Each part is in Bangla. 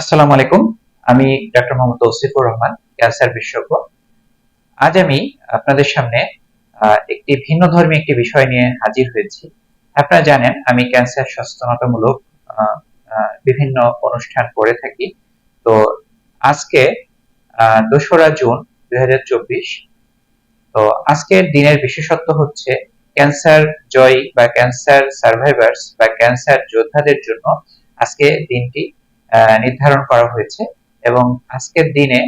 আসসালামু আলাইকুম। আমি ডক্টর মোহাম্মদ তৌসিফুর রহমান, ক্যান্সার বিশেষজ্ঞ। আজ আমি আপনাদের সামনে একটি ভিন্ন ধর্মী একটি বিষয় নিয়ে হাজির হয়েছি। আপনারা জানেন, আমি ক্যান্সার সচেতনতামূলক বিভিন্ন অনুষ্ঠান করে থাকি। তো আজকে দোসরা জুন দু হাজার চব্বিশ, তো আজকের দিনের বিশেষত্ব হচ্ছে ক্যান্সার জয়ী বা ক্যান্সার সার্ভাইভার্স বা ক্যান্সার যোদ্ধাদের জন্য আজকে দিনটি নির্ধারণ করা হয়েছে এবং আজকের দিনে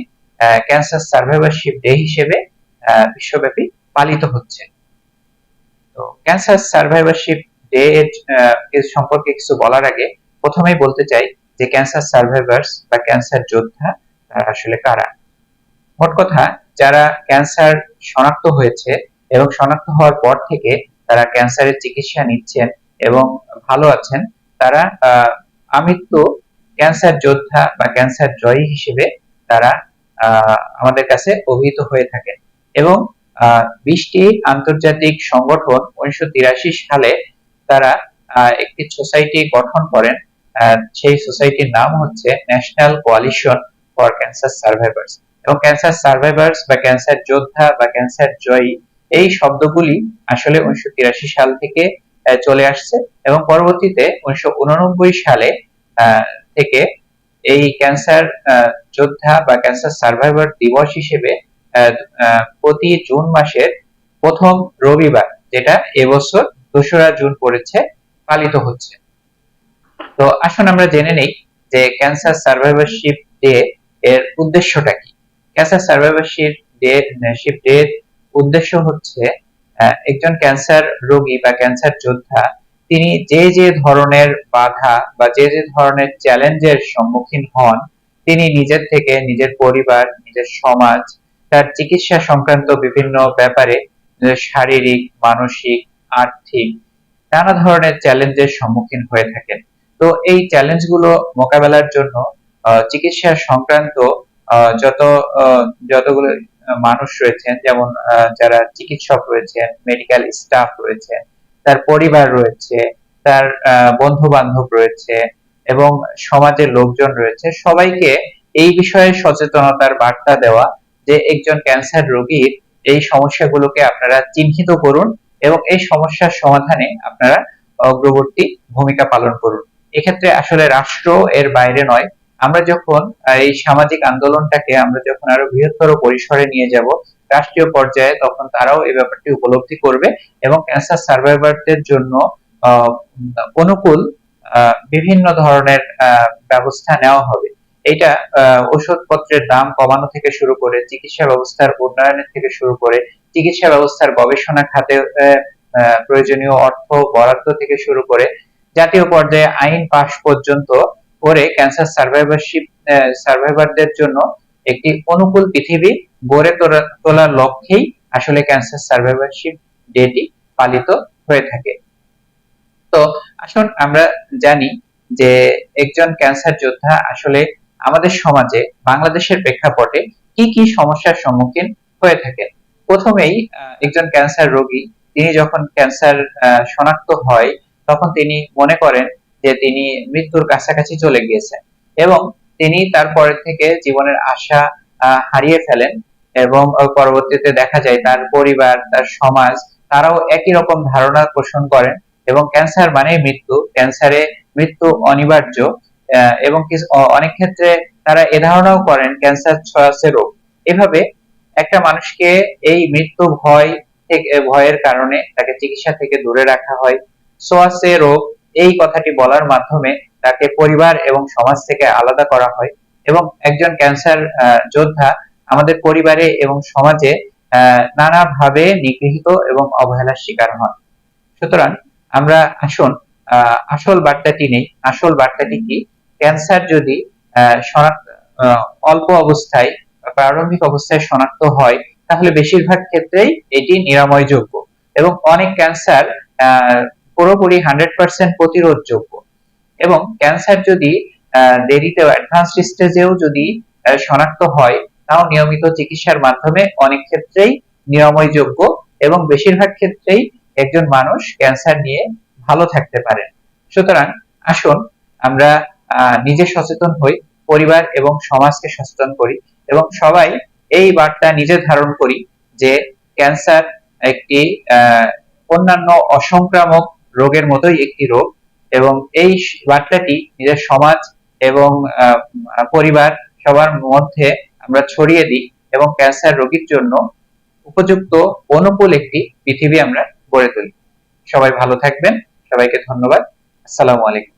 ক্যান্সার সার্ভাইভারশিপ ডে হিসেবে বিশ্বব্যাপী পালিত হচ্ছে। তো ক্যান্সার সার্ভাইভারশিপ ডে এর সম্পর্কে কিছু বলার আগে প্রথমেই বলতে চাই যে ক্যান্সার সার্ভাইভার্স বা ক্যান্সার যোদ্ধা তারা আসলে কারা? মোট কথা, যারা ক্যান্সার শনাক্ত হয়েছে এবং শনাক্ত হওয়ার পর থেকে তারা ক্যান্সারের চিকিৎসা নিচ্ছেন এবং ভালো আছেন, তারা আমৃত্যু ক্যান্সার যোদ্ধা বা ক্যান্সার জয়ী হিসেবে তারা আমাদের কাছে অভিহিত হয়ে থাকেন এবং বিশটি আন্তর্জাতিক সংগঠন উনিশশো সালে তারা একটি সোসাইটি গঠন করেন। সেই সোসাইটির নাম হচ্ছে national coalition for cancer survivors. এবং ক্যান্সার সার্ভাইভার্স বা ক্যান্সার যোদ্ধা বা ক্যান্সার জয়ী, এই শব্দগুলি আসলে উনিশশো তিরাশি সাল থেকে চলে আসছে। এবং পরবর্তীতে উনিশশো উননব্বই সালে থেকে এই ক্যান্সার যোদ্ধা বা ক্যান্সার সার্ভাইভার দিবস হিসেবে প্রতি জুন মাসের প্রথম রবিবার, যেটা এবছর দোসরা জুন পড়েছে, পালিত হচ্ছে। তো আসুন আমরা জেনে নেই যে ক্যান্সার সার্ভাইভারশিপ ডে এর উদ্দেশ্যটা কি। Cancer survivorship day ship day উদ্দেশ্য হচ্ছে একজন ক্যান্সার রোগী বা ক্যান্সার যোদ্ধা তিনি যে যে ধরনের বাধা বা যে যে ধরনের চ্যালেঞ্জের সম্মুখীন হন, তিনি নিজের থেকে নিজের পরিবার, নিজের সমাজ, তার চিকিৎসা সংক্রান্ত বিভিন্ন ব্যাপারে শারীরিক, মানসিক, আর্থিক নানা ধরনের চ্যালেঞ্জের সম্মুখীন হয়ে থাকেন। তো এই চ্যালেঞ্জগুলো মোকাবেলার জন্য চিকিৎসা সংক্রান্ত যত যতগুলো মানুষ রয়েছেন, যেমন যারা চিকিৎসক রয়েছেন, মেডিকেল স্টাফ রয়েছেন তার পরিবার রয়েছে, তার বন্ধু বান্ধব রয়েছে এবং সমাজের লোকজন রয়েছে, সবাইকে এই বিষয়ে সচেতনতার বার্তা দেওয়া যে একজন ক্যান্সার রোগীর এই সমস্যাগুলোকে আপনারা চিহ্নিত করুন এবং এই সমস্যার সমাধানে আপনারা অগ্রবর্তী ভূমিকা পালন করুন। এক্ষেত্রে আসলে রাষ্ট্র এর বাইরে নয় আমরা যখন এই সামাজিক আন্দোলনটাকে আমরা যখন আরও বৃহত্তর পরিসরে নিয়ে যাব, রাষ্ট্রীয় পর্যায়ে তখন তারাও এই ব্যাপারটি উপলব্ধি করবে এবং ক্যান্সার সার্ভাইভারদের জন্য অনুকূল বিভিন্ন ধরনের ব্যবস্থা নেওয়া হবে। এটা ওষুধপত্রের দাম কমানো থেকে শুরু করে চিকিৎসা ব্যবস্থার উন্নয়নের থেকে শুরু করে চিকিৎসা ব্যবস্থার গবেষণা খাতে প্রয়োজনীয় অর্থ বরাদ্দ থেকে শুরু করে জাতীয় পর্যায়ে আইন পাশ পর্যন্ত করে ক্যান্সার সার্ভাইভারশিপ সার্ভাইভারদের জন্য একটি অনুকূল পৃথিবী গড়ে তোলার লক্ষ্যেই আসলে ক্যান্সার সার্ভাইভারশিপ ডেটি পালিত হয়ে থাকে। তো আসুন আমরা জানি যে একজন ক্যান্সার যোদ্ধা আসলে আমাদের সমাজে, বাংলাদেশের প্রেক্ষাপটে কি কি সমস্যার সম্মুখীন হয়ে থাকেন প্রথমেই একজন ক্যান্সার রোগী, তিনি যখন ক্যান্সার শনাক্ত হয়, তখন তিনি মনে করেন যে তিনি মৃত্যুর কাছাকাছি চলে গিয়েছেন। এবং তিনি তারপরে থেকে জীবনের আশা হারিয়ে ফেলেন এবং পরবর্তীতে দেখা যায় তার পরিবার, তার সমাজ, তারাও একই রকম ধারণা পোষণ করেন এবং ক্যান্সার মানে মৃত্যু। ক্যান্সারে মৃত্যু অনিবার্য এবং অনেক ক্ষেত্রে তারা এ ধারণাও করেন ক্যান্সার ছড়াচ্ছে রোগ। এভাবে একটা মানুষকে এই মৃত্যু ভয় ভয়ের কারণে তাকে চিকিৎসা থেকে দূরে রাখা হয়। সোয়াসে রোগ এই কথাটি বলার মাধ্যমে তাকে পরিবার এবং সমাজ থেকে আলাদা করা হয় এবং একজন ক্যান্সার যোদ্ধা আমাদের পরিবারে এবং সমাজে নানাভাবে নিগৃহীত এবং অবহেলার শিকার হন। সুতরাং আমরা আসুন আসল বার্তাটি নেই। আসল বার্তাটি কি? ক্যান্সার যদি অল্প অবস্থায় প্রারম্ভিক অবস্থায় শনাক্ত হয়, তাহলে বেশিরভাগ ক্ষেত্রেই এটি নিরাময়যোগ্য এবং অনেক ক্যান্সার পুরোপুরি হান্ড্রেড পার্সেন্ট প্রতিরোধযোগ্য। এবং ক্যান্সার যদি দেরিতে অ্যাডভান্স স্টেজেও যদি শনাক্ত হয়, তাও নিয়মিত চিকিৎসার মাধ্যমে অনেক ক্ষেত্রেই নিরাময়যোগ্য এবং বেশিরভাগ ক্ষেত্রেই একজন মানুষ ক্যান্সার নিয়ে ভালো থাকতে পারেন সুতরাং আসুন আমরা নিজে সচেতন হই, পরিবার এবং সমাজকে সচেতন করি এবং সবাই এই বার্তা নিজে ধারণ করি যে ক্যান্সার একটি অন্যান্য অসংক্রামক রোগের মতোই একটি রোগ এবং এই বার্তাটি নিজের সমাজ এবং পরিবার সবার মধ্যে আমরা ছড়িয়ে দিই এবং ক্যান্সার রোগীর জন্য উপযুক্ত অনুকূল একটি পৃথিবী আমরা গড়ে তুলি। সবাই ভালো থাকবেন। সবাইকে ধন্যবাদ। আসসালামু আলাইকুম।